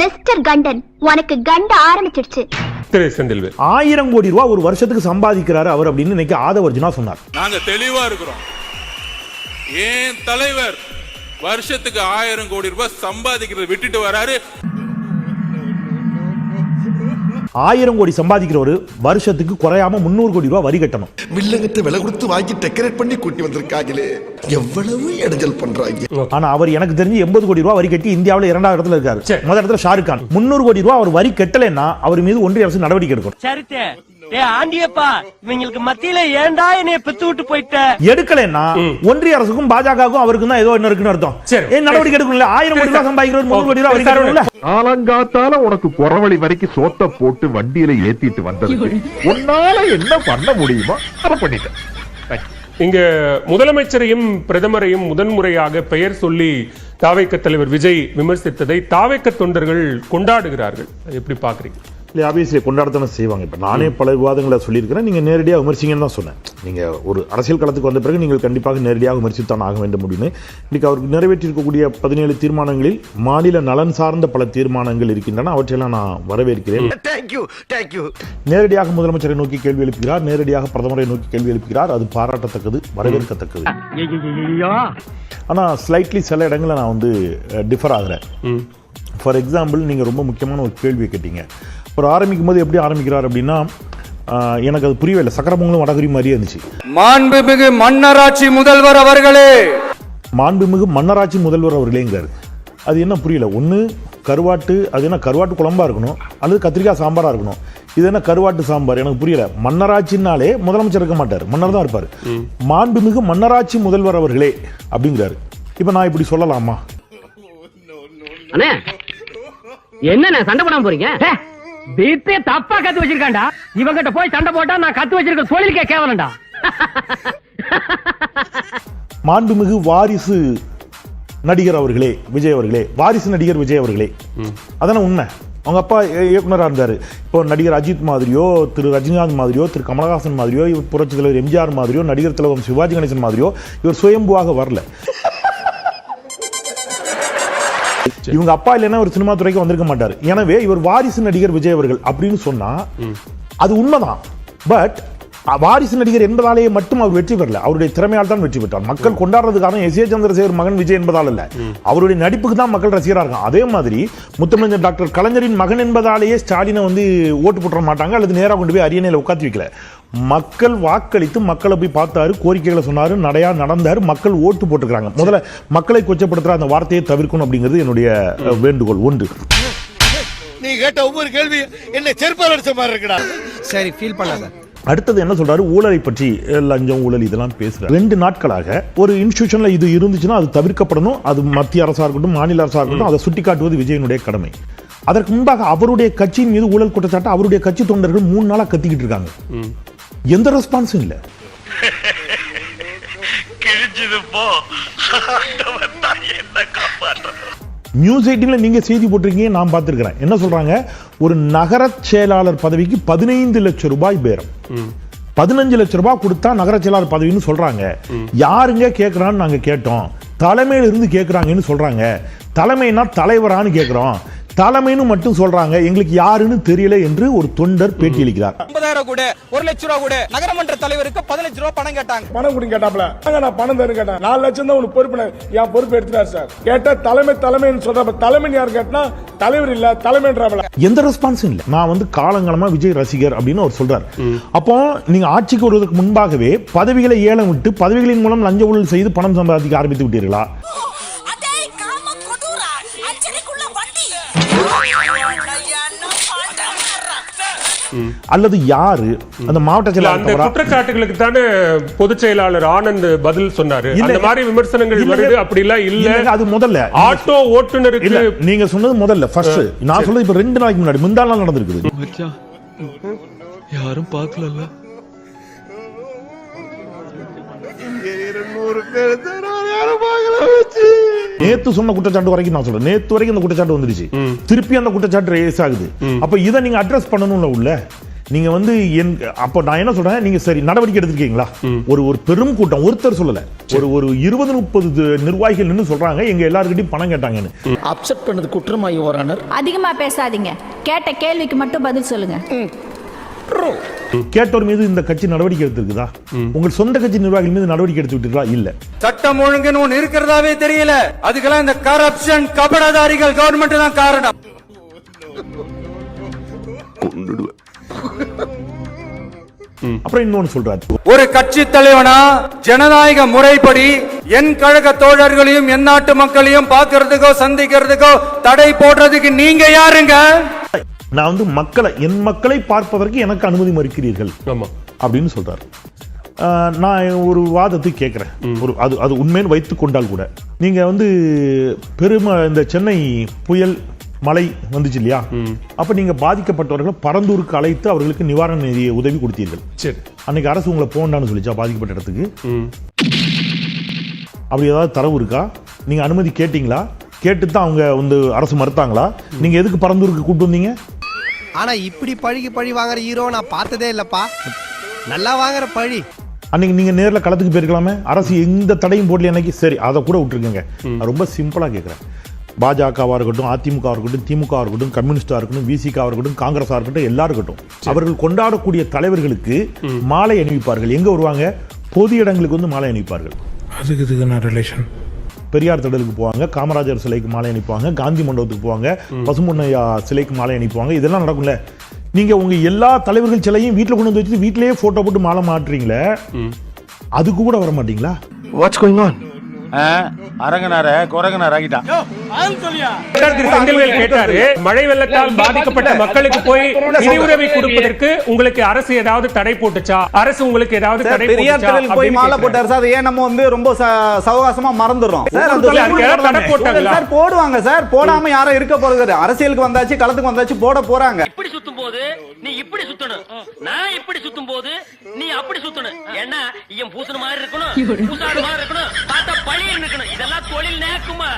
Mister கண்டன் உனக்கு கண்ட ஆரம்பிச்சிடுச்சு. திரு செந்தில்வேல் ஆயிரம் கோடி ரூபாய் ஒரு வருஷத்துக்கு சம்பாதிக்கிறாரு அவர் அப்படின்னு இன்னைக்கு ஆதவர்ஜுனா சொன்னார். நாங்க தெளிவா இருக்கிறோம். ஏன் தலைவர் வருஷத்துக்கு ஆயிரம் கோடி ரூபாய் சம்பாதிக்கிறத விட்டுட்டு வராரு? ஆயிரம் கோடி சம்பாதிக்கிறவர் வருஷத்துக்கு குறையாம முந்நூறு கோடி ரூபாய் வரி கட்டணும். வில்லங்கத்தை விலை கொடுத்து வாங்கி டெக்கரேட் பண்ணி கூட்டி வந்திருக்காங்களே. எவ்வளவு இடைஞ்சல் பண்றாங்க. ஆனா அவர் எனக்கு தெரிஞ்சு எண்பது கோடி ரூபாய் வரி கட்டி இந்தியாவுல இரண்டாவது இடத்துல இருக்காரு. முதல் இடத்துல ஷாருக் கான். முந்நூறு கோடி ரூபாய் அவர் வரி கட்டலைன்னா அவர் மீது ஒன்றிய அரசு நடவடிக்கை எடுக்கணும். ஏ ஆண்டியப்பா இவங்களுக்கு மத்தியில ஏன்டா என்னைய பெத்து விட்டு போயிட்ட? எடுக்கலைன்னா ஒன்றிய அரசுக்கும் பாஜகவுக்கும் அவருக்கும் தான் ஏதோ என்ன இருக்குன்னு அர்த்தம். சரி. ஏன் நடவடிக்கை எடுக்கணும்ல? ஆயிரம் கோடி ரூபாய் சம்பாதிக்கிறவர் முந்நூறு கோடி ரூபாய் வரி கட்டணும்ல? காலங்காத்தால உனக்கு குறவழி வரைக்கும் சோத்த போட்டு வண்டியில ஏத்திட்டு வந்ததுக்கு உன்னால என்ன பண்ண முடியுமோ அதை பண்ணிட்டேன். இங்க முதலமைச்சரையும் பிரதமரையும் முதன்முறையாக பெயர் சொல்லி தாவைக்க தலைவர் விஜய் விமர்சித்ததை தாவைக்க தொண்டர்கள் கொண்டாடுகிறார்கள். எப்படி பாக்குறீங்க இல்லை ஆபியஸ்லி கொண்டாடத்தானே செய்வாங்க. இப்போ நானே பல விவாதங்களை சொல்லியிருக்கிறேன். நீங்கள் நேரடியாக விமர்சிங்கன்னு தான் சொன்னேன். நீங்கள் ஒரு அரசியல் களத்துக்கு வந்த பிறகு நீங்கள் கண்டிப்பாக நேரடியாக விமர்சித்தான் ஆக வேண்டும் அப்படின்னு. இன்னைக்கு அவருக்கு நிறைவேற்றிருக்கக்கூடிய பதினேழு தீர்மானங்களில் மாநில நலன் சார்ந்த பல தீர்மானங்கள் இருக்கின்றன. அவற்றையெல்லாம் நான் வரவேற்கிறேன். தேங்க்யூ தேங்க்யூ நேரடியாக முதலமைச்சரை நோக்கி கேள்வி எழுப்புகிறார். நேரடியாக பிரதமரை நோக்கி கேள்வி எழுப்புகிறார். அது பாராட்டத்தக்கது வரவேற்கத்தக்கது. ஆனால் ஸ்லைட்லி சில இடங்களில் நான் வந்து டிஃபர் ஆகிறேன். ஃபார் எக்ஸாம்பிள் நீங்கள் ரொம்ப முக்கியமான ஒரு கேள்வியை கேட்டீங்க. ஒரு ஆரம்பிக்கும் போது எப்படி ஆரம்பிக்கிறார் அப்படின்னா எனக்கு அது புரியவே இல்லை. சக்கரமங்கலம் வடகரி மாதிரியே இருந்துச்சு. மாண்புமிகு மன்னராட்சி முதல்வர் அவர்களே! மாண்புமிகு மன்னராட்சி முதல்வர் அவர்களேங்கிறார். அது என்ன புரியல? ஒன்று கருவாட்டு அது என்ன கருவாட்டு குழம்பா இருக்கணும்? அல்லது கத்திரிக்காய் சாம்பாரா இருக்கணும்? இது என்ன கருவாட்டு சாம்பார்? எனக்கு புரியல. மன்னராட்சினாலே முதலமைச்சர் இருக்க மாட்டார். மன்னர் தான் இருப்பார். மாண்புமிகு மன்னராட்சி முதல்வர் அவர்களே அப்படிங்கிறாரு. இப்போ நான் இப்படி சொல்லலாமா? என்ன சண்டை போடாம போறீங்க? வீட்டே தப்பா கத்து வச்சிருக்காண்டா இவங்கிட்ட போய் சண்டை போட்டா நான் கத்து வச்சிருக்க தொழிலுக்கே கேவலண்டா மாண்புமிகு வாரிசு நடிகர் அவர்களே விஜய் அவர்களே. வாரிசு நடிகர் விஜய் அவர்களே. அதானே உண்மை. அவங்க அப்பா இய- இயக்குனரா இருந்தாரு. இப்போ நடிகர் அஜித் மாதிரியோ திரு ரஜினிகாந்த் மாதிரியோ திரு கமலஹாசன் மாதிரியோ இவர் புரட்சி தலைவர் எம்ஜிஆர் மாதிரியோ நடிகர் தலைவர் சிவாஜி கணேசன் மாதிரியோ இவர் சுயம்புவாக வரல. இவங்க அப்பா இல்லைன்னா ஒரு சினிமா துறைக்கு வந்திருக்க மாட்டார். எனவே இவர் வாரிசு நடிகர் விஜய் அவர்கள் அப்படின்னு சொன்னா அது உண்மைதான். பட் வாரிசு நடிகர் என்பதாலேயே மட்டும் அவர் வெற்றி பெறல. அவருடைய திறமையால் தான் வெற்றி பெற்றார். மக்கள் கொண்டாடுறதுக்கான எஸ். ஏ. சந்திரசேகர் மகன் விஜய் என்பதால் அல்ல. அவருடைய நடிப்புக்கு தான் மக்கள் ரசிகராக இருக்காங்க. அதே மாதிரி முத்தமிழர் டாக்டர் கலைஞரின் மகன் என்பதாலேயே ஸ்டாலினை வந்து ஓட்டு போட்டுற மாட்டாங்க. அல்லது நேராக கொண்டு போய் அரியணையில் உட்காந்து வைக்கல. மக்கள் வாக்களித்து மக்களை போய் பார்த்தாரு கோரிக்கைகளை சொன்னாரு நடையா நடந்தாரு மக்கள் ஓட்டு போட்டுக்கிறாங்க. முதல்ல மக்களை கொச்சப்படுத்துற அந்த வார்த்தையை தவிர்க்கணும் அப்படிங்கிறது என்னுடைய வேண்டுகோள். ஒன்று. நீ கேட்ட ஒவ்வொரு கேள்வி என்ன செருப்பால் அடிச்ச மாதிரி இருக்கடா. சரி ஃபீல் பண்ணாத. அடுத்தது என்ன சொல்றாரு? ஊழலை பற்றி லஞ்சம் ஊழல் இதெல்லாம் பேசுறாரு. ரெண்டு நாட்களாக ஒரு இன்ஸ்டியூஷன்ல இது இருந்துச்சுன்னா அது தவிர்க்கப்படணும். அது மத்திய அரசா இருக்கட்டும் மாநில அரசா இருக்கட்டும் அதை சுட்டிக்காட்டுவது விஜயனுடைய கடமை. அதற்கு முன்பாக அவருடைய கட்சியின் மீது ஊழல் குற்றச்சாட்டு அவருடைய கட்சி தொண்டர்கள் மூணு நாளா கத்திக்கிட்டு இருக்காங்க. எந்த ரெஸ்பான்ஸும் இல்ல. நியூஸ் எயிட்டீன்ல நீங்க செய்தி போட்டிருக்கீங்க நான் பார்த்திருக்கிறேன். என்ன சொல்றாங்க? ஒரு நகர செயலாளர் பதவிக்கு பதினைந்து லட்சம் ரூபாய் பேரம். பதினஞ்சு லட்சம் ரூபாய் கொடுத்தா நகர செயலாளர் பதவின்னு சொல்றாங்க. யாருங்க கேட்கறான்னு நாங்க கேட்டோம். தலைமையில இருந்து கேட்கறாங்கன்னு சொல்றாங்க. தலைமைனா தலைவரான்னு கேட்கிறோம் தலைமைன்னு மட்டும் சொல்றாங்க. எங்களுக்கு யாருன்னு தெரியல என்று ஒரு தொண்டர் பேட்டியளிக்கிறார். ஐம்பதாயிரம் கூட ஒரு லட்ச ரூபா கூட. நகரமன்ற தலைவருக்கு பதினஞ்சு ரூபா பணம் கேட்டாங்க. பணம் கொடுங்க கேட்டாப்ல. நான் பணம் தரும் கேட்டேன். நாலு லட்சம் தான் உனக்கு பொறுப்பு என் பொறுப்பு எடுத்துட்டார் சார். கேட்டா தலைமை தலைமைன்னு சொல்றப்ப தலைமை யார் கேட்டா தலைவர் இல்ல தலைமைன்றாப்ல எந்த ரெஸ்பான்ஸும் இல்ல. நான் வந்து காலங்காலமா விஜய் ரசிகர் அப்படின்னு அவர் சொல்றாரு. அப்போ நீங்க ஆட்சிக்கு வருவதற்கு முன்பாகவே பதவிகளை ஏலம் விட்டு பதவிகளின் மூலம் லஞ்ச ஊழல் செய்து பணம் சம்பாதிக்க ஆரம்பித்து விட்டீர்களா? அல்லது யாரு? அந்த மாவட்ட செயலாளர்? குற்றச்சாட்டுகளுக்கு தானே பொதுச் செயலாளர் ஆனந்த் பதில் சொன்னாரு. இல்ல. அந்த மாதிரி விமர்சனங்கள். வருது அப்படிலாம் இல்ல. அது முதல்ல. ஆட்டோ ஓட்டுநருக்கு இல்ல நீங்க சொன்னது முதல்ல ஃபர்ஸ்ட் நான் சொல்றது இப்ப ரெண்டு நாளைக்கு முன்னாடி முந்தா நாள் நடந்திருக்குது. மச்சான் யாரும் பார்க்கலல்ல. நேத்து சொன்ன குற்றச்சாட்டு வரைக்கும் நான் சொல்றேன். நேத்து வரைக்கும் அந்த குற்றச்சாட்டு வந்துருச்சு திருப்பி அந்த குற்றச்சாட்டு ரேஸ் ஆகுது. அப்ப இதை நீங்க அட்ரஸ் பண்ணணும்ல உள்ள. நீங்க வந்து என் அப்ப நான் என்ன சொல்றேன்? நீங்க சரி நடவடிக்கை எடுத்திருக்கீங்களா? ஒரு ஒரு பெரும் கூட்டம் ஒருத்தர் சொல்லல. ஒரு ஒரு இருபது முப்பது நிர்வாகிகள் நின்னு சொல்றாங்க. எங்க எல்லாருக்கிட்டையும் பணம் கேட்டாங்கன்னு. அப்செட் பண்ணது குற்றமாயி ஓரானர் அதிகமா பேசாதீங்க. கேட்ட கேள்விக்கு மட்டும் பதில் சொல்லுங்க. கேட்டோர் மீது இந்த கட்சி நடவடிக்கை எடுத்திருக்குதா? உங்கள் சொந்த கட்சி நிர்வாகிகள் மீது நடவடிக்கை எடுத்து விட்டீர்களா இல்ல. சட்டம் ஒழுங்குன்னு ஒண்ணு இருக்கிறதாவே தெரியல. அதுக்கெல்லாம் இந்த கரப்ஷன் கபடதாரிகள் கவர்மெண்ட் தான் காரணம். அப்புறம் இன்னொன்னு சொல்றாரு. ஒரு கட்சி தலைவனா ஜனநாயக முறைப்படி என் கழக தோழர்களையும் என் நாட்டு மக்களையும் பார்க்கறதுக்கோ சந்திக்கிறதுக்கோ தடை போடுறதுக்கு நீங்க யாருங்க? நான் வந்து மக்களை என் மக்களை பார்ப்பதற்கு எனக்கு அனுமதி மறுக்கிறீர்கள் ஆமா. அப்படின்னு சொல்றாரு. ஆஹ் நான் ஒரு வாதத்தை கேட்குறேன் ஒரு அது அது உண்மைன்னு வைத்து கொண்டால் கூட. நீங்க வந்து பெரும இந்த சென்னை புயல் மழை வந்துச்சு இல்லையா? அப்ப நீங்க பாதிக்கப்பட்டவர்களை பரந்தூருக்கு அழைத்து அவர்களுக்கு நிவாரண நிதி உதவி கொடுத்தீர்கள். சரி. அன்னைக்கு அரசு உங்களை போண்டான்னு சொல்லிச்சா பாதிக்கப்பட்ட இடத்துக்கு. அப்படி ஏதாவது தரவு இருக்கா? நீங்க அனுமதி கேட்டீங்களா? கேட்டு தான் அவங்க வந்து அரசு மறுத்தாங்களா? நீங்க எதுக்கு பரந்தூருக்கு கூட்டு வந்தீங்க? ஆனா இப்படி பழிக்கு பழி வாங்குற ஹீரோ நான் பார்த்ததே இல்லப்பா. நல்லா வாங்குற பழி. அன்னைக்கு நீங்க நேர்ல களத்துக்கு போயிருக்கலாமே? அரசு எந்த தடையும் போடல அன்னைக்கு? சரி அதை கூட விட்டுருக்கங்க. நான் ரொம்ப சிம்பிளா கேட்குறேன் பாஜகவா இருக்கட்டும் அதிமுக இருக்கட்டும் திமுக இருக்கட்டும் கம்யூனிஸ்டா இருக்கட்டும் விசிகா இருக்கட்டும் காங்கிரஸா இருக்கட்டும் எல்லாரும் இருக்கட்டும். அவர்கள் கொண்டாடக்கூடிய தலைவர்களுக்கு மாலை அணிவிப்பார்கள். எங்க வருவாங்க? பொது இடங்களுக்கு வந்து மாலை அணிவிப்பார்கள். அதுக்கு இதுக்கு நான் ரிலேஷன் பெரியார் திடலுக்கு போவாங்க காமராஜர் சிலைக்கு மாலை அணிப்பாங்க காந்தி மண்டபத்துக்கு போவாங்க பசுமொன்னையா சிலைக்கு மாலை அணிப்பாங்க. இதெல்லாம் நடக்கும்ல. நீங்க உங்க எல்லா தலைவர்கள் சிலையும் வீட்டுல கொண்டு வந்து வச்சுட்டு வீட்டிலேயே போட்டோ போட்டு மாலை மாட்டுறீங்களே அதுக்கு கூட வர மாட்டீங்களா வாட்ஸ் கோயிங் ஆன் அரங்கனார குரங்கனார் ஆகிட்டான். செந்தில்வேல் கேட்டாரு மழை வெள்ளத்தால் பாதிக்கப்பட்ட மக்களுக்கு போய் நிதி உதவி கொடுப்பதற்கு உங்களுக்கு அரசு ஏதாவது தடை போட்டுச்சா? அரசு உங்களுக்கு ஏதாவது தடை போட்டுச்சா? அப்படின்னு கேக்குறாரு. சார் ஏன் நம்ம வந்து ரொம்ப சவகாசமா மறந்துடுறோம்? சார், தடை போட்டாங்களா? சார் போடுவாங்க சார். போடாம யாரும் இருக்க போறது அரசியலுக்கு வந்தாச்சு களத்துக்கு வந்தாச்சு போட போறாங்க. இப்படி சுத்தும் போது நீ இப்படி சுத்தணும். நான் இப்படி சுத்தும் போது நீ அப்படி சுத்தணும். ஏன்னா இவன் பூசண மாதிரி இருக்கணும் பூசாடு மாதிரி இருக்கணும் பார்த்தா பழிய இருக்கணும். இதெல்லாம் தொழில் நேக்குமா?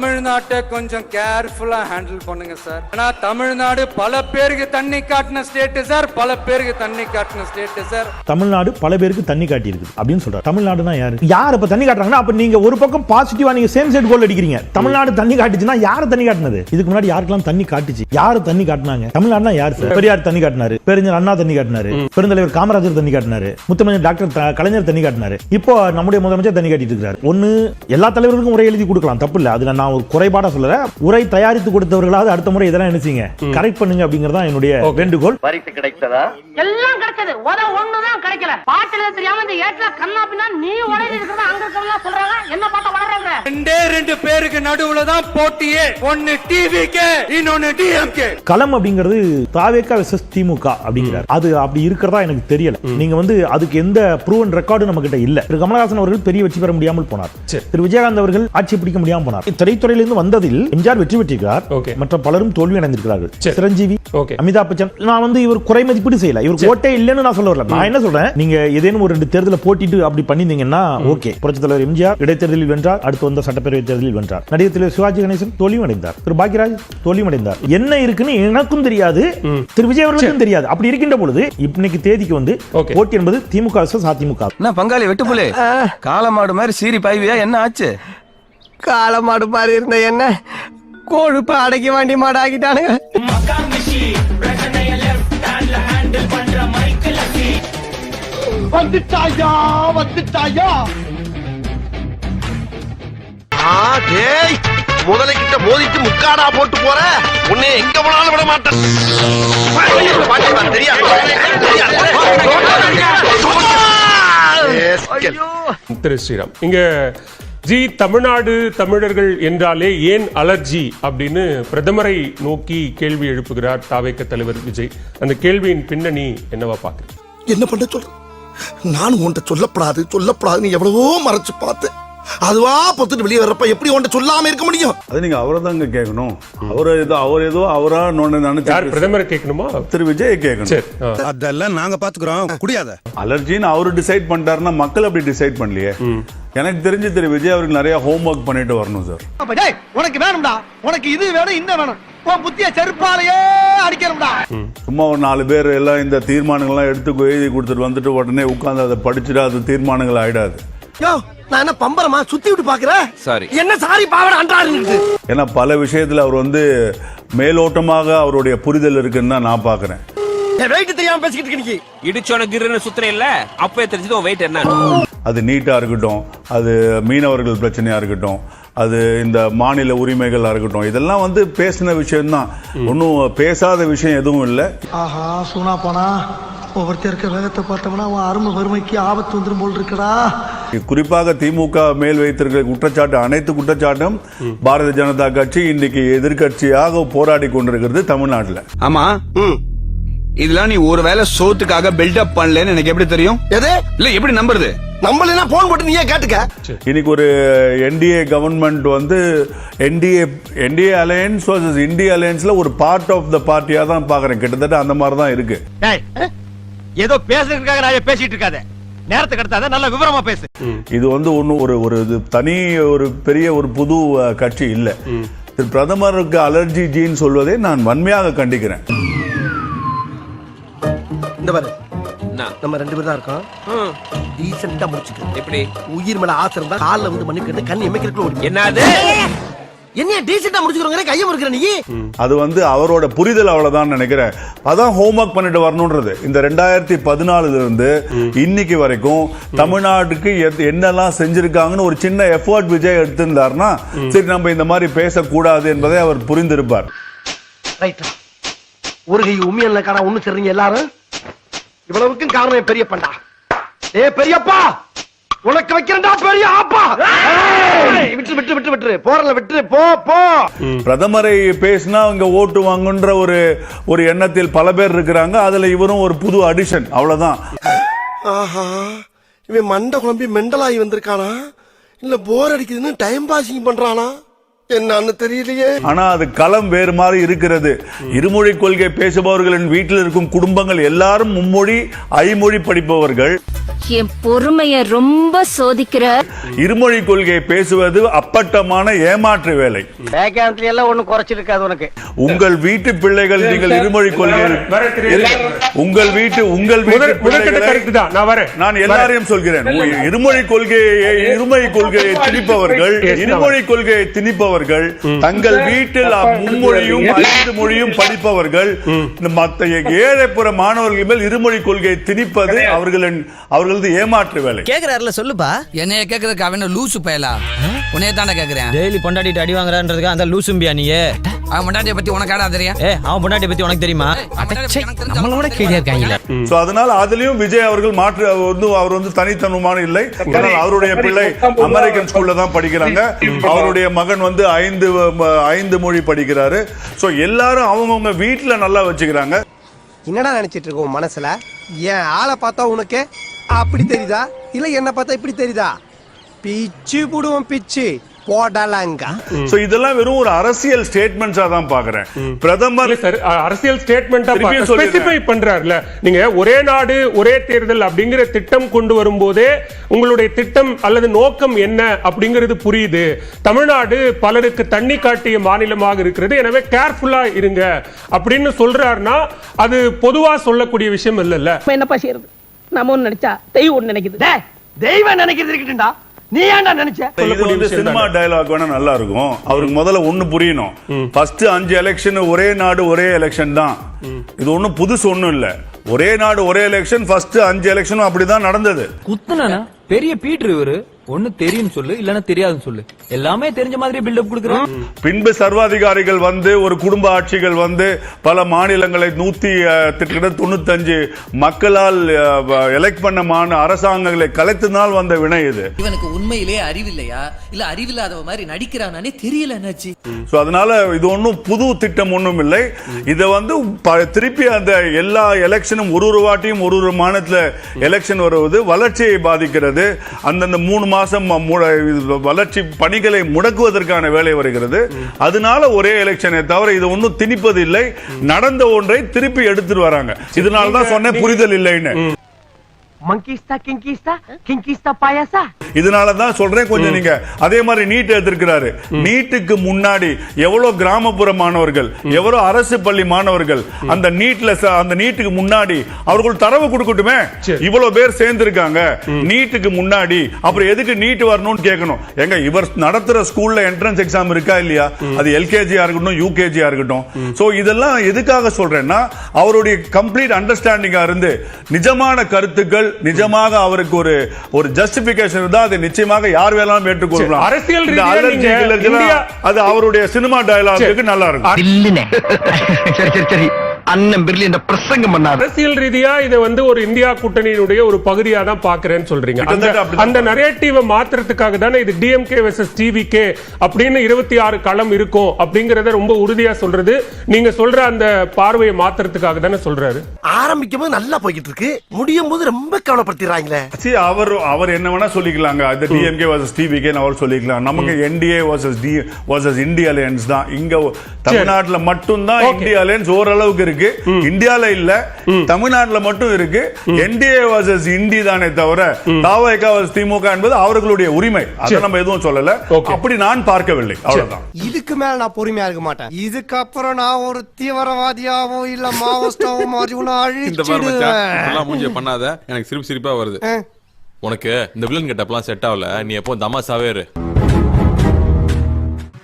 தமிழ்நாட்டை கொஞ்சம் கேர்ஃபுல்லா ஹேண்டில் பண்ணுங்க சார் ஆனா தமிழ்நாடு பல பேருக்கு தண்ணி காட்டின ஸ்டேட் சார் பல பேருக்கு தண்ணி காட்டின ஸ்டேட் சார் தமிழ்நாடு பல பேருக்கு தண்ணி காட்டி இருக்குது அப்படின்னு சொல்றாரு. தமிழ்நாடுனா யாரு? யார் இப்ப தண்ணி காட்டுறாங்கன்னா அப்ப நீங்க ஒரு பக்கம் பாசிட்டிவா நீங்க சேம் சைடு கோல் அடிக்கிறீங்க. தமிழ்நாடு தண்ணி காட்டுச்சுன்னா யாரு தண்ணி காட்டினது? இதுக்கு முன்னாடி யாருக்கெல்லாம் தண்ணி காட்டுச்சு? யாரு தண்ணி காட்டினாங்க? தமிழ்நாடுனா யார் சார் பெரியார் தண்ணி காட்டினாரு பெருஞ்சர் அண்ணா தண்ணி காட்டினாரு பெருந்தலைவர் காமராஜர் தண்ணி காட்டினாரு முத்தமிழ் டாக்டர் கலைஞர் தண்ணி காட்டினாரு. இப்போ நம்முடைய முதலமைச்சர் தண்ணி காட்டிட்டு இருக்காரு ஒண்ணு எல்லா தலைவர்களுக்கும் உரை எழுதி கொடுக்கலாம் தப்பு இல்ல. அதுல நான் ஒரு குறைபாடா சொல்லல. உரை தயாரித்து கொடுத்தவர்களாவது அடுத்த முறை இதெல்லாம் என்ன செய்யுங்க? கரெக்ட் பண்ணுங்க அப்படிங்கறதா என்னுடைய வேண்டுகோள். பரிசு கிடைத்ததா? எல்லாம் கிடைச்சது. உத ஒண்ணுதான் கிடைக்கல. பாட்டுல தெரியாம இந்த ஏட்ல கண்ணா பின்னா நீ உடனே இருக்கிறதா அங்க இருக்கிறதா சொல்றாங்க. என்ன வளர்றாங்க ரெண்டே ரெண்டு பேருக்கு நடுவுல தான் போட்டியே. ஒன்னு டிவிக்கு இன்னொன்னு டிஎம்கே களம் அப்படிங்கிறது தாவேக்கா வெர்சஸ் திமுக அப்படிங்கிறார். அது அப்படி இருக்கிறதா எனக்கு தெரியல. நீங்க வந்து அதுக்கு எந்த ப்ரூவன் ரெக்கார்டு நம்ம கிட்ட இல்ல. திரு கமலஹாசன் அவர்கள் பெரிய வெற்றி பெற முடியாமல் போனார். திரு விஜயகாந்த் அவர்கள் ஆட்சி பிடிக்க முடியாமல் போனார். திரைத்துறையிலிருந்து வந்ததில் எம்ஜிஆர் வெற்றி பெற்றிருக்கிறார். மற்ற பலரும் தோல்வி அடைந்திருக்கிறார்கள். சரி. சிரஞ்சீவி. அமிதாப் பச்சன் நான் வந்து இவர் குறை மதிப்பீடு செய்யல. இவர் ஓட்டே இல்லைன்னு நான் சொல்ல வரல. நான் என்ன சொல்றேன்? நீங்க ஏதேனும் ஒரு ரெண்டு தேர்தலை போட்டிட்டு அப்படி பண்ணிருந்தீங்கன்னா ஓகே. புரட்சி தலைவர் எம்ஜிஆர் இடைத்தேர்தலில் வென்றார். அடுத்து வந்த சட்டப்பேரவை தேர்தலில் வென்றார். நடிகர் தலைவர் சிவாஜி கணேசன் தோல்வியும் அடைந்தார் திரு பாக்யராஜ் தோல்வியும் அடைந்தார் என்ன இருக்குன்னு எனக்கும் தெரியாது. திரு விஜய் அவர்களுக்கும் தெரியாது. அப்படி இருக்கின்ற பொழுது இன்னைக்கு தேதிக்கு வந்து Okay. போட்டி என்பது திமுக அதிமுக என்ன பங்காளி வெட்டுப்புலே காலமாடு மாதிரி சீரி பாய்வியா? என்ன ஆச்சு? காலமாடு மாதிரி இருந்த என்ன? கொழுப்பு அடக்கி வாண்டி மாடு ஆக்கிட்டானுங்க வந்துட்டாயா வந்துட்டாயா? டேய் முதலைக்கிட்ட மோதிட்டு முக்காடா போட்டு போற? உன்னை எங்க போனாலும் விட மாட்டேன். தெரியாது. திரு ஸ்ரீராம் இங்க ஜி தமிழ்நாடு தமிழர்கள் என்றாலே ஏன் அலர்ஜி அப்படின்னு பிரதமரை நோக்கி கேள்வி எழுப்புகிறார் தாவேக்க தலைவர் விஜய். அந்த கேள்வியின் பின்னணி என்னவா பாக்குறீங்க என்ன பண்ண சொல்ற நானும் உன்கிட்ட சொல்லப்படாது சொல்லப்படாதுன்னு எவ்வளவோ மறைச்சு பார்த்தேன். அதுவா பொத்துட்டு வெளியே வர்றப்ப எப்படி உன்கிட்ட சொல்லாம இருக்க முடியும்? அது நீங்க அவரை தாங்க கேட்கணும் அவர் ஏதோ அவர் ஏதோ அவரா நோன்னு யார் நினைச்சு பிரதமரை கேட்கணுமா திரு விஜய் கேட்கணும். அதெல்லாம் நாங்க பாத்துக்கிறோம். குடியாத. அலர்ஜின்னு அவரு டிசைட் பண்ணிட்டாருன்னா மக்கள் அப்படி டிசைட் பண்ணலையே. எனக்கு தெரிஞ்சு திரு விஜய் அவருக்கு நிறைய ஹோம் ஒர்க் பண்ணிட்டு வரணும் சார் உனக்கு வேணும்டா. உனக்கு இது வேணும் இந்த வேணும். உன் புத்திய செருப்பாலேயே அடிக்கணும்டா. சும்மா ஒரு நாலு பேர் எல்லாம் இந்த தீர்மானங்கள்லாம் எடுத்து எழுதி கொடுத்துட்டு வந்துட்டு உடனே உட்கார்ந்து அதை படிச்சுட்டு அது தீர்மானங்கள் ஆயிடாது. யோ நான் என்ன பம்பரமா சுத்தி விட்டு பாக்குறேன் Sorry. என்ன சாரி பாவட அன்றாரு ஏன்னா பல விஷயத்துல அவர் வந்து மேலோட்டமாக அவருடைய புரிதல் இருக்குன்னு தான் நான் பார்க்கறேன் வெயிட் தெரியாம பேசிக்கிட்டு இருக்க நீ இடிச்சோன கிருன்னு சுத்துற இல்ல? அப்பவே தெரிஞ்சது உன் வெயிட் என்ன அது நீட்டா இருக்கட்டும் அது மீனவர்கள் பிரச்சனையா இருக்கட்டும் அது இந்த மாநில உரிமைகளா இருக்கட்டும் இதெல்லாம் வந்து பேசின விஷயம்தான். ஒன்றும் பேசாத விஷயம் எதுவும் இல்லை. ஆஹா சூனா போனா ஒவ்வொருத்தர் இருக்க வேகத்தை பார்த்தோம்னா அவன் அருமை வறுமைக்கு ஆபத்து வந்துரும் போல் இருக்கடா. குறிப்பாக திமுக மேல் வைத்திருக்கிற குற்றச்சாட்டு அனைத்து குற்றச்சாட்டும் பாரதிய ஜனதா கட்சி இன்னைக்கு எதிர்க்கட்சியாக போராடி கொண்டிருக்கிறது தமிழ்நாட்டில். ஆமா. இதெல்லாம் நீ ஒருவேளை சோத்துக்காக பில்டப் பண்ணலன்னு எனக்கு எப்படி தெரியும்? எது? இல்ல எப்படி நம்புறது? நம்மள போன் போட்டு நீயே கேட்டுக்க. இன்னைக்கு ஒரு என்டிஏ கவர்மெண்ட் வந்து என்டிஏ என்டிஏ அலையன்ஸ் இந்திய அலையன்ஸ்ல ஒரு பார்ட் ஆஃப் த பார்ட்டியா தான் பாக்குறேன் கிட்டத்தட்ட அந்த மாதிரி தான் இருக்கு ஏதோ பேசுறதுக்காக நான் பேசிட்டு இருக்காத. நேரத்துக்கு அடுத்தாத நல்ல விவரமா பேசு. இது வந்து ஒன்றும் ஒரு ஒரு இது தனி ஒரு பெரிய ஒரு புது கட்சி இல்லை. திரு பிரதமருக்கு அலர்ஜி ஜீன் சொல்வதை நான் வன்மையாக கண்டிக்கிறேன். இந்த பாரு. நம்ம ரெண்டு பேர் தான் இருக்கோம். டீசெண்டா முடிச்சுக்க. எப்படி? உயிர் மேல ஆசை இருந்தா கால்ல வந்து மண்ணு கேட்டு கண் என்னது? என்னைய டீசெண்டா முடிச்சுக்கிறோங்க கையை முறுக்கிற நீ? அது வந்து அவரோட புரிதல் அவ்வளவுதான் நினைக்கிறேன். அதான் ஹோம்ஒர்க் பண்ணிட்டு வரணும்ன்றது இந்த ரெண்டாயிரத்தி பதினாலுல இருந்து இன்னைக்கு வரைக்கும் தமிழ்நாட்டுக்கு என்னெல்லாம் செஞ்சிருக்காங்கன்னு ஒரு சின்ன எஃபர்ட் விஜய் எடுத்திருந்தாருன்னா சரி நம்ம இந்த மாதிரி பேசக்கூடாது என்பதை அவர் புரிந்திருப்பார். ரைட் ஒரு கை உண்மையில காணா ஒண்ணு சரிங்க எல்லாரும்? இவ்வளவுக்கும் காரணம் என் பெரியப்பன்டா. ஏ பெரியப்பா! உனக்கு வைக்கிறேன்டா பெரிய ஏய், விட்டு விட்டு விட்டு விட்டு போறல விட்டு போ போ. பிரதமரை பேசினா அவங்க ஓட்டு வாங்குன்ற ஒரு ஒரு எண்ணத்தில் பல பேர் இருக்கிறாங்க. அதுல இவரும் ஒரு புது அடிஷன் அவ்வளவுதான். ஆஹா இவன் மண்டை குழம்பி மெண்டலாகி வந்திருக்கானா? இல்ல போர் அடிக்குதுன்னு டைம் பாசிங் பண்றானா? என்னன்னு தெரியலையே. ஆனா அது களம் வேறு மாதிரி இருக்கிறது. இருமொழி கொள்கை பேசுபவர்களின் வீட்டில் இருக்கும் குடும்பங்கள் எல்லாரும் மும்மொழி ஐமொழி படிப்பவர்கள். என் பொறுமைய ரொம்ப சோதிக்கிற இருமொழி கொள்கை பேசுவது அப்பட்டமான ஏமாற்று வேலை. வேகாந்தில எல்லாம் ஒண்ணும் குறைச்சிருக்காது உனக்கு. உங்கள் வீட்டு பிள்ளைகள் நீங்கள் இருமொழி கொள்கை உங்கள் வீட்டு உங்கள் வீட்டு தான் நான் வரேன். நான் எல்லாரையும் சொல்கிறேன். இருமொழி கொள்கையை இருமொழி கொள்கையை திணிப்பவர்கள் இருமொழி கொள்கையை திணிப்பவர்கள் தங்கள் வீட்டில் மும்மொழியும் ஐந்து மொழியும் படிப்பவர்கள் இந்த மத்த ஏழைப்புற மாணவர்கள் மேல் இருமொழி கொள்கையை திணிப்பது அவர்களின் அவர்களது ஏமாற்று வேலை. கேக்குறாருல சொல்லுப்பா. என்னைய கேக்குறதுக்கு அவன் லூசு பயலா? உன்னைய தானே கேக்குறேன். டெய்லி பொண்டாட்டிட்டு அடி வாங்குறான்றதுக்கு அந்த லூசும்பியா நீ அவன் முன்னாடிய பத்தி உனக்கு ஆடா தெரியும்? ஏ அவன் பொண்டாட்டி பத்தி உனக்கு தெரியுமா? நம்மளோட கேடியா இருக்காங்கல்ல சோ அதனால அதுலயும் விஜய் அவர்கள் மாற்று வந்து அவர் வந்து தனித்தன்மையான இல்லை. ஆனால் அவருடைய பிள்ளை அமெரிக்கன் ஸ்கூல்ல தான் படிக்கிறாங்க. அவருடைய மகன் வந்து ஐந்து ஐந்து மொழி படிக்கிறாரு. சோ எல்லாரும் அவங்கவங்க வீட்டுல நல்லா வச்சுக்கிறாங்க. என்னடா நினைச்சிட்டு இருக்க உன் மனசுல? என் ஆளை பார்த்தா உனக்கு அப்படி தெரியுதா? இல்ல என்ன பார்த்தா இப்படி தெரியுதா? பிச்சு புடுவோம் பிச்சு. போடலாங்க. சோ இதெல்லாம் வெறும் ஒரு அரசியல் ஸ்டேட்மெண்ட்ஸா தான் பாக்குறேன். பிரதமர் அரசியல் ஸ்டேட்மெண்டா திருப்பியும் சொல்லிடுறேன். ஸ்பெசிஃபை பண்றாருல நீங்க ஒரே நாடு ஒரே தேர்தல் அப்படிங்கிற திட்டம் கொண்டு வரும்போதே உங்களுடைய திட்டம் அல்லது நோக்கம் என்ன அப்படிங்கிறது புரியுது. தமிழ்நாடு பலருக்கு தண்ணி காட்டிய மாநிலமாக இருக்கிறது. எனவே கேர்ஃபுல்லா இருங்க. அப்படின்னு சொல்றாருன்னா அது பொதுவா சொல்லக்கூடிய விஷயம் இல்லல்ல. என்னப்பா செய்யறது? நம்ம ஒண்ணு நினைச்சா தெய்வம் ஒண்ணு நினைக்குது. தெய்வம் நினைக்கிறது இருக்கட்டும்டா. நீ ஏன்டா நினைச்ச? இது வந்து சினிமா டயலாக் வேணா நல்லா இருக்கும். அவருக்கு முதல்ல ஒண்ணு புரியணும். ஃபர்ஸ்ட் அஞ்சு எலெக்ஷன் ஒரே நாடு ஒரே எலெக்ஷன் தான். இது ஒண்ணும் புதுசு ஒண்ணும் இல்ல. ஒரே நாடு ஒரே எலெக்ஷன் ஃபர்ஸ்ட் அஞ்சு எலெக்ஷனும் அப்படிதான் நடந்தது. குத்துனா பெரிய பீட்ரு இவரு. ஒண்ணு தெரியும் சொல்லு இல்லன்னா தெரியாதுன்னு சொல்லு. எல்லாமே தெரிஞ்ச மாதிரி பில்டப் கொடுக்குறோம் பின்பு சர்வாதிகாரிகள் வந்து ஒரு குடும்ப ஆட்சிகள் வந்து பல மாநிலங்களை நூத்தி கிட்டத்தட்ட தொண்ணூத்தஞ்சு மக்களால் எலெக்ட் பண்ண மான அரசாங்கங்களை கலைத்தனால் வந்த வினை இது. இவனுக்கு உண்மையிலேயே அறிவில்லையா? இல்ல அறிவில்லாதவ மாதிரி நடிக்கிறானே தெரியல என்னாச்சு ஸோ அதனால இது ஒன்றும் புது திட்டம் ஒன்றும் இல்லை. இதை வந்து திருப்பி அந்த எல்லா எலெக்ஷனும் ஒரு ஒரு வாட்டியும் ஒரு ஒரு மாநிலத்தில் எலெக்ஷன் வருவது வளர்ச்சியை பாதிக்கிறது. அந்தந்த மூணு மாசம் ம- மு- இது வளர்ச்சி பணிகளை முடக்குவதற்கான வேலை வருகிறது. அதனால ஒரே எலெக்ஷனை தவிர இது ஒன்றும் திணிப்பது இல்லை நடந்த ஒன்றை திருப்பி எடுத்துட்டு வராங்க. இதனால தான் சொன்னேன் புரிதல் இல்லைன்னு. மங்கீஸ்தா கிங்கீஸ்தா கிங்கீஸ்தா பாயாசா? இதனால தான் சொல்றேன் கொஞ்சம் நீங்க. அதே மாதிரி நீட் எடுத்திருக்கிறாரு. நீட்டுக்கு முன்னாடி எவ்வளவு கிராமப்புற மாணவர்கள் எவ்வளவு அரசு பள்ளி மாணவர்கள் அந்த நீட்ல அந்த நீட்டுக்கு முன்னாடி அவர்கள் தரவு கொடுக்கட்டுமே. இவ்வளவு பேர் சேர்ந்திருக்காங்க. நீட்டுக்கு முன்னாடி அப்புறம் எதுக்கு நீட் வரணும்னு கேட்கணும்? எங்க இவர் நடத்துற ஸ்கூல்ல என்ட்ரன்ஸ் எக்ஸாம் இருக்கா இல்லையா? அது எல்கேஜியா இருக்கட்டும் யூகேஜியா இருக்கட்டும். சோ இதெல்லாம் எதுக்காக சொல்றேன்னா அவருடைய கம்ப்ளீட் அண்டர்ஸ்டாண்டிங்கா இருந்து நிஜமான கருத்துக்கள் நிஜமாக அவருக்கு ஒரு ஒரு ஜஸ்டிபிகேஷன் இருந்தா அது நிச்சயமாக யார் வேணாலும் ஏற்றுக்கொள்ளலாம். அரசியல் அது அவருடைய சினிமா டயலாக்கு நல்லா இருக்கும். அண்ணன் பிர்லியன் பிரசங்கம் பண்ணாரு அரசியல் ரீதியா இதை வந்து ஒரு இந்தியா கூட்டணியினுடைய ஒரு பகுதியா தான் பாக்குறேன்னு சொல்றீங்க. அந்த நரேட்டிவை மாத்துறதுக்காக தானே இது டிஎம்கே வெர்சஸ் டிவிகே அப்படின்னு இருபத்தி ஆறு களம் இருக்கும் அப்படிங்கறத ரொம்ப உறுதியா சொல்றது. நீங்க சொல்ற அந்த பார்வையை மாத்துறதுக்காக தானே சொல்றாரு. ஆரம்பிக்கும் போது நல்லா போய்கிட்டு இருக்கு முடியும் போது ரொம்ப கவலைப்படுத்திடுறாங்களே. அவர் அவர் என்ன வேணா சொல்லிக்கலாங்க. அது டிஎம்கே வர்சஸ் டிவிகே அவர் சொல்லிக்கலாம். நமக்கு என்டிஏ வர்சஸ் டி வர்சஸ் இந்திய அலையன்ஸ் தான். இங்க தமிழ்நாட்டுல மட்டும்தான். இந்திய அலையன்ஸ் ஓரளவுக்கு இருக்கு. இந்தியால இல்ல. தமிழ்நாட்டுல மட்டும் இருக்கு. என்டிஏ வர்சஸ் இந்தி தானே தவிர தாவக வர்சஸ் திமுக என்பது அவர்களுடைய உரிமை. அதை. நம்ம எதுவும் சொல்லல. அப்படி நான் பார்க்கவில்லை. அவ்வளவுதான். இதுக்கு மேல நான் பொறுமையா இருக்க மாட்டேன். இதுக்கப்புறம் நான் ஒரு தீவிரவாதியாவோ இல்ல மாவோஸ்டாவோ மாறி உன்னை இந்த மாதிரி மச்சான் அழிச்சிடுவேன் மூஞ்சிய பண்ணாத. எனக்கு சிரிப்பு சிரிப்பா வருது. உனக்கு இந்த வில்லன் கெட்டப்லாம் செட் ஆகல. நீ எப்போ தமாசாவே இரு.